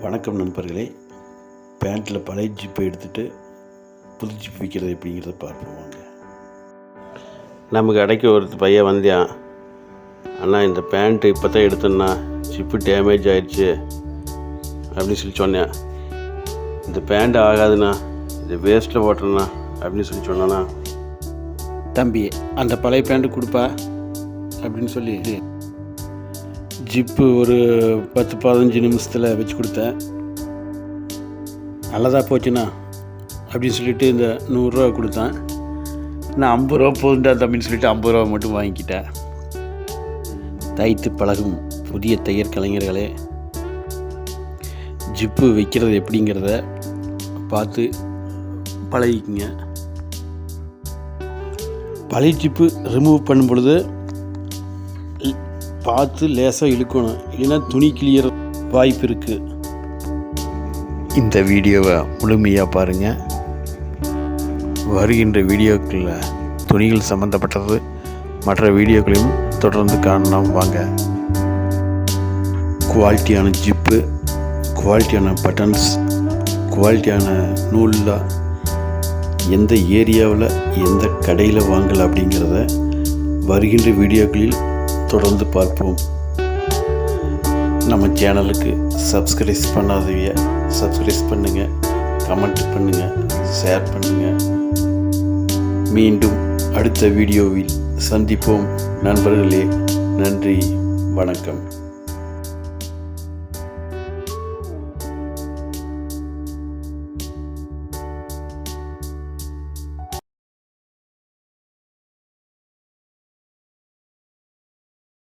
வணக்கம் நண்பர்களே. பேண்ட்டில் பழைய ஜிப்பை எடுத்துகிட்டு புது ஜிப் விற்கிறது எப்படிங்கிறத பார்ப்போம் வாங்க. நம்ம கடைக்கு ஒரு பையன் வந்தான் அண்ணா இந்த பேண்ட்டு இப்போ தான் எடுத்தேண்ணா ஜிப்பு டேமேஜ் ஆயிடுச்சு அப்படின்னு சொல்லி சொன்னேன். இந்த பேண்ட் ஆகாதுண்ணா இது வேஸ்ட்டில் ஓட்டுறேண்ணா அப்படின்னு சொல்லி சொன்னானா. தம்பி அந்த பழைய பேண்ட்டு கொடுப்பா அப்படின்னு சொல்லி ஜிப்பு ஒரு பத்து பதினஞ்சு நிமிஷத்தில் வச்சு கொடுத்தேன். நல்லதாக போச்சுண்ணா அப்படின்னு சொல்லிட்டு இந்த நூறுரூவா கொடுத்தேன். நான் ஐம்பது ரூபா போதுண்டா தம்பின்னு சொல்லிட்டு ஐம்பது ரூபா மட்டும் வாங்கிக்கிட்டேன். தைத்து பழகும் புதிய தையர் கலைஞர்களே ஜிப்பு வைக்கிறது எப்படிங்கிறத பார்த்து பழகிக்குங்க. பழைய ஜிப்பு ரிமூவ் பண்ணும் பொழுது பார்த்து லேசாக இழுக்கணும். இல்லைன்னா துணி கிளியற வாய்ப்பு இருக்குது இந்த வீடியோவை முழுமையாக பாருங்கள் வருகின்ற வீடியோக்களில் துணிகள் சம்மந்தப்பட்டது மற்ற வீடியோக்களையும் தொடர்ந்து காணலாம். வாங்க. குவாலிட்டியான ஜிப்பு குவாலிட்டியான பட்டன்ஸ் குவாலிட்டியான நூலில் எந்த ஏரியாவில் எந்த கடையில் வாங்கலாம் அப்படிங்கிறத வருகின்ற வீடியோக்களில் தொடர்ந்து பார்ப்போம். நம்ம சேனலுக்கு சப்ஸ்கிரைஸ் பண்ணாதவங்க சப்ஸ்கிரைஸ் பண்ணுங்கள் கமெண்ட் பண்ணுங்கள் ஷேர் பண்ணுங்கள் மீண்டும் அடுத்த வீடியோவில் சந்திப்போம். நண்பர்களே நன்றி வணக்கம்.